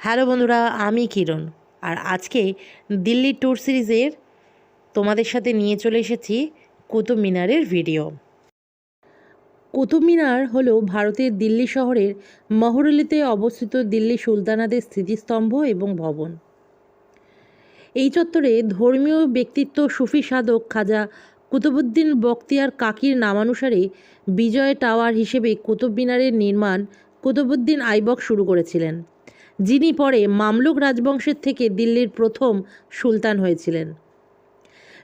Hello বন্ধুরা, আমি কিরণ। আর আজকে দিল্লি ট্যুর সিরিজের তোমাদের সাথে নিয়ে চলে এসেছি কুতুব মিনারের ভিডিও। কুতুব মিনার হলো ভারতের দিল্লি শহরের মহরলিতে অবস্থিত দিল্লি সুলতানাদের স্মৃতিস্তম্ভ এবং ভবন। এই চত্বরে ধর্মীয় ব্যক্তিত্ব সুফি সাধক খাজা কুতুবুদ্দিন বখতিয়ার কাকির নামানুসারে বিজয় টাওয়ার হিসেবে কুতুব মিনারের নির্মাণ কুতুবুদ্দিন আইবক শুরু করেছিলেন। যিনি পরে মামলুক রাজবংশের থেকে দিল্লির প্রথম সুলতান হয়েছিলেন।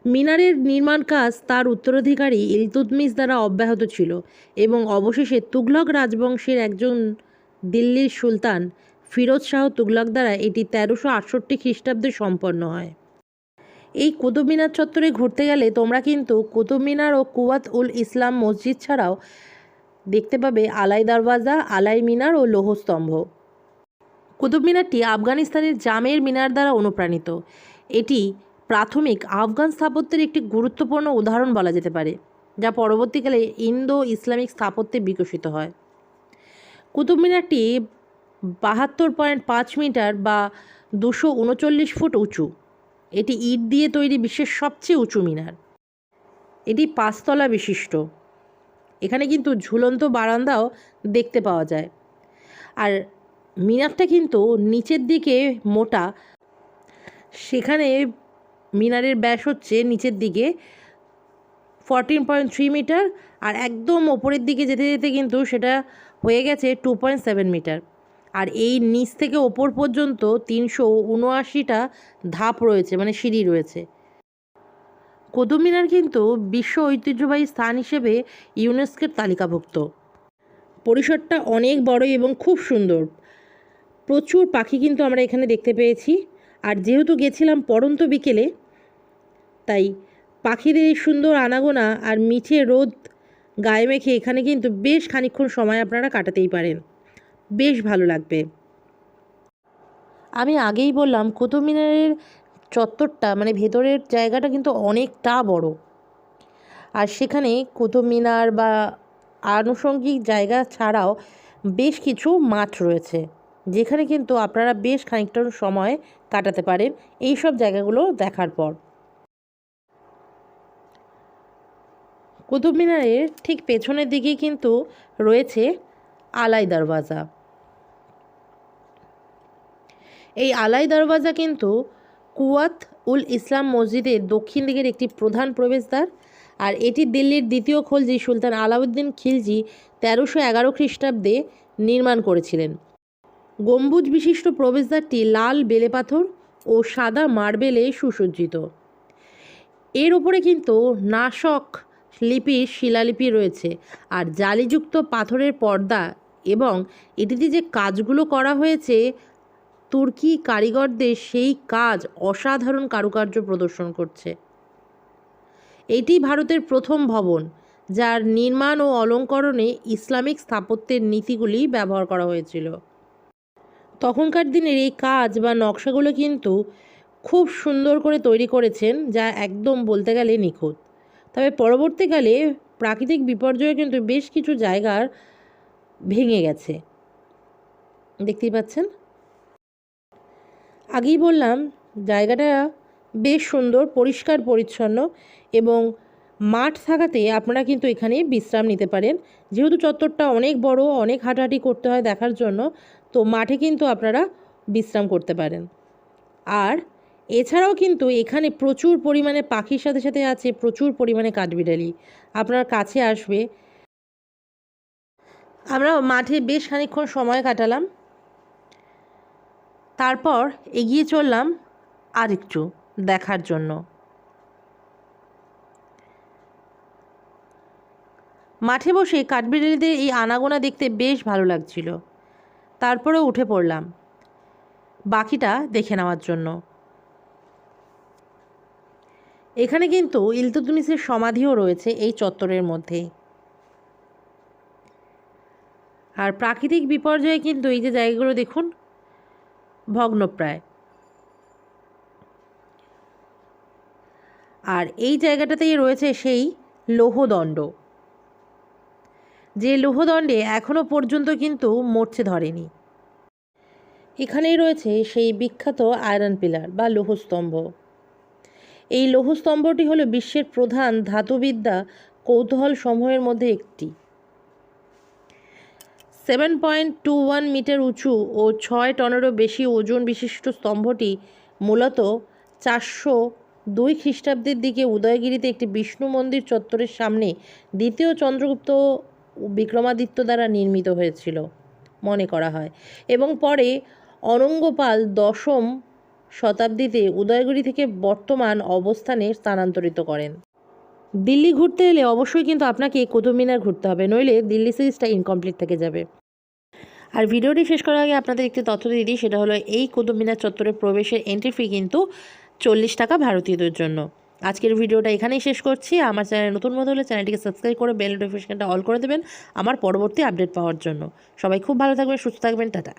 মিনারের নির্মাণ কাজ তার উত্তরাধিকারী ইলতুতমিস দ্বারা অব্যাহত ছিল এবং অবশেষে তুঘলক রাজবংশের একজন দিল্লির সুলতান ফিরোজ শাহ তুগলক দ্বারা এটি তেরোশো আটষট্টি খ্রিস্টাব্দে সম্পন্ন হয়। এই কুতুব মিনার চত্বরে ঘুরতে গেলে তোমরা কিন্তু কুতুব মিনার ও কুয়াত উল ইসলাম মসজিদ ছাড়াও দেখতে পাবে আলাই দরওয়াজা, আলাই মিনার ও লৌহস্তম্ভ। কুতুব মিনারটি আফগানিস্তানের জামের মিনার দ্বারা অনুপ্রাণিত। এটি প্রাথমিক আফগান স্থাপত্যের একটি গুরুত্বপূর্ণ উদাহরণ বলা যেতে পারে, যা পরবর্তীকালে ইন্দো ইসলামিক স্থাপত্যে বিকশিত হয়। কুতুব মিনারটি বাহাত্তর পয়েন্ট পাঁচ মিটার বা দুশো উনচল্লিশ ফুট উঁচু। এটি ইট দিয়ে তৈরি বিশ্বের সবচেয়ে উঁচু মিনার। এটি পাঁচতলা বিশিষ্ট। এখানে কিন্তু ঝুলন্ত বারান্দাও দেখতে পাওয়া যায়। আর মিনারটা কিন্তু নিচের দিকে মোটা। সেখানে মিনারের ব্যাস হচ্ছে নিচের দিকে ফরটিন পয়েন্ট থ্রি মিটার আর একদম ওপরের দিকে যেতে যেতে কিন্তু সেটা হয়ে গেছে টু পয়েন্ট সেভেন মিটার। আর এই নিচ থেকে ওপর পর্যন্ত তিনশো উনআশিটা ধাপ রয়েছে মানে সিঁড়ি রয়েছে। কুতুব মিনার কিন্তু বিশ্ব ঐতিহ্যবাহী স্থান হিসেবে ইউনেস্কোর তালিকাভুক্ত। পরিসরটা অনেক বড় এবং খুব সুন্দর। প্রচুর পাখি কিন্তু আমরা এখানে দেখতে পেয়েছি। আর যেহেতু গেছিলাম পড়ন্ত বিকেলে, তাই পাখিদের এই সুন্দর আনাগোনা আর মিঠে রোদ গায়ে মেখে এখানে কিন্তু বেশ খানিক্ষণ সময় আপনারা কাটাতেই পারেন। বেশ ভালো লাগবে। আমি আগেই বললাম কুতুব মিনারের চত্বরটা মানে ভেতরের জায়গাটা কিন্তু অনেকটা বড়। আর সেখানে কুতুব মিনার বা আনুষঙ্গিক জায়গা ছাড়াও বেশ কিছু মাঠ রয়েছে। যেখানে কিন্তু আপনারা বেশ খানিকটা সময় কাটাতে পারেন এই সব জায়গাগুলো দেখার পর। কুতুব মিনারের ঠিক পেছনের দিকে কিন্তু রয়েছে আলাই দরওয়াজা। এই আলাই দরওয়াজা কিন্তু কুয়াত উল ইসলাম মসজিদের দক্ষিণ দিকের একটি প্রধান প্রবেশদ্বার আর এটি দিল্লির দ্বিতীয় খলজি সুলতান আলাউদ্দিন খিলজি তেরোশো এগারো খ্রিস্টাব্দে নির্মাণ করেছিলেন। গম্বুজ বিশিষ্ট প্রবেশদ্বারটি লাল বেলে পাথর ও সাদা মার্বেলে সুসজ্জিত। এর ওপরে কিন্তু নাশক লিপির শিলালিপি রয়েছে আর জালিযুক্ত পাথরের পর্দা এবং এটিতে যে কাজগুলো করা হয়েছে, তুর্কি কারিগরদের সেই কাজ অসাধারণ কারুকার্য প্রদর্শন করছে। এটি ভারতের প্রথম ভবন, যার নির্মাণ ও অলঙ্করণে ইসলামিক স্থাপত্যের নীতিগুলি ব্যবহার করা হয়েছিল। তখনকার দিনের এই কাজ বা নকশাগুলো কিন্তু খুব সুন্দর করে তৈরি করেছেন, যা একদম বলতে গেলে নিখুঁত। তবে পরবর্তীকালে প্রাকৃতিক বিপর্যয়ে কিন্তু বেশ কিছু জায়গার ভেঙে গেছে। দেখতেই পাচ্ছেন? আগেই বললাম, জায়গাটা বেশ সুন্দর, পরিষ্কার, পরিচ্ছন্ন এবং মাঠ থাকাতে আপনারা কিন্তু এখানে বিশ্রাম নিতে পারেন। যেহেতু চত্বরটা অনেক বড়, অনেক হাঁটাহাঁটি করতে হয় দেখার জন্য, তো মাঠে কিন্তু আপনারা বিশ্রাম করতে পারেন। আর এছাড়াও কিন্তু এখানে প্রচুর পরিমাণে পাখির সাথে সাথে আছে প্রচুর পরিমাণে কাঠবিড়ালি। আপনার কাছে আসবে। আমরা মাঠে বেশ খানিক্ষণ সময় কাটালাম। তারপর এগিয়ে চললাম আরেকটু দেখার জন্য। মাঠে বসে কাঠবিড়ালিদের এই আনাগোনা দেখতে বেশ ভালো লাগছিল। তারপরে উঠে পড়লাম। বাকিটা দেখে নেওয়ার জন্য। এখানে কিন্তু ইলতুতমিসের সমাধিও রয়েছে এই চত্বরের মধ্যে। আর প্রাকৃতিক বিপর্যয়ে কিন্তু এই যে জায়গাগুলো দেখুন, ভগ্নপ্রায়। আর এই জায়গাটাতেই রয়েছে সেই লৌহদণ্ড। যে লৌহদণ্ডে এখনও পর্যন্ত কিন্তু মরছে ধরেনি। এখানেই রয়েছে সেই বিখ্যাত আয়রন পিলার বা লৌহস্তম্ভ। এই লৌহস্তম্ভটি হলো বিশ্বের প্রধান ধাতুবিদ্যা কৌতূহল সমূহের মধ্যে একটি। Seven point two one meter উঁচু ও ছয় টনেরও বেশি ওজন বিশিষ্ট স্তম্ভটি মূলত চারশো দুই খ্রিস্টাব্দের দিকে উদয়গিরিতে একটি বিষ্ণু মন্দির চত্বরের সামনে দ্বিতীয় চন্দ্রগুপ্ত বিক্রমাদিত্য দ্বারা নির্মিত হয়েছিল, মনে করা হয়। এবং পরে অনঙ্গপাল দশম শতাব্দীতে উদয়গুড়ি থেকে বর্তমান অবস্থানে স্থানান্তরিত করেন। দিল্লি ঘুরতে এলে অবশ্যই কিন্তু আপনাকে কুতুব মিনার ঘুরতে হবে, নইলে দিল্লি সিরিজটা ইনকমপ্লিট থেকে যাবে। আর ভিডিওটি শেষ করার আগে আপনাদের একটি তথ্য দিয়ে দিই, সেটা হলো এই কুতুব মিনার চত্বরে প্রবেশের এন্ট্রি ফি কিন্তু চল্লিশ টাকা ভারতীয়দের জন্য। আজকের ভিডিওটা এখানেই শেষ করছি। আমার চ্যানেল নতুন মতো হলে চ্যানেলটিকে সাবস্ক্রাইব করে বেল নোটিফিকেশনটা অল করে দেবেন আমার পরবর্তী আপডেট পাওয়ার জন্য। সবাই খুব ভালো থাকবেন, সুস্থ থাকবেন, টাটা।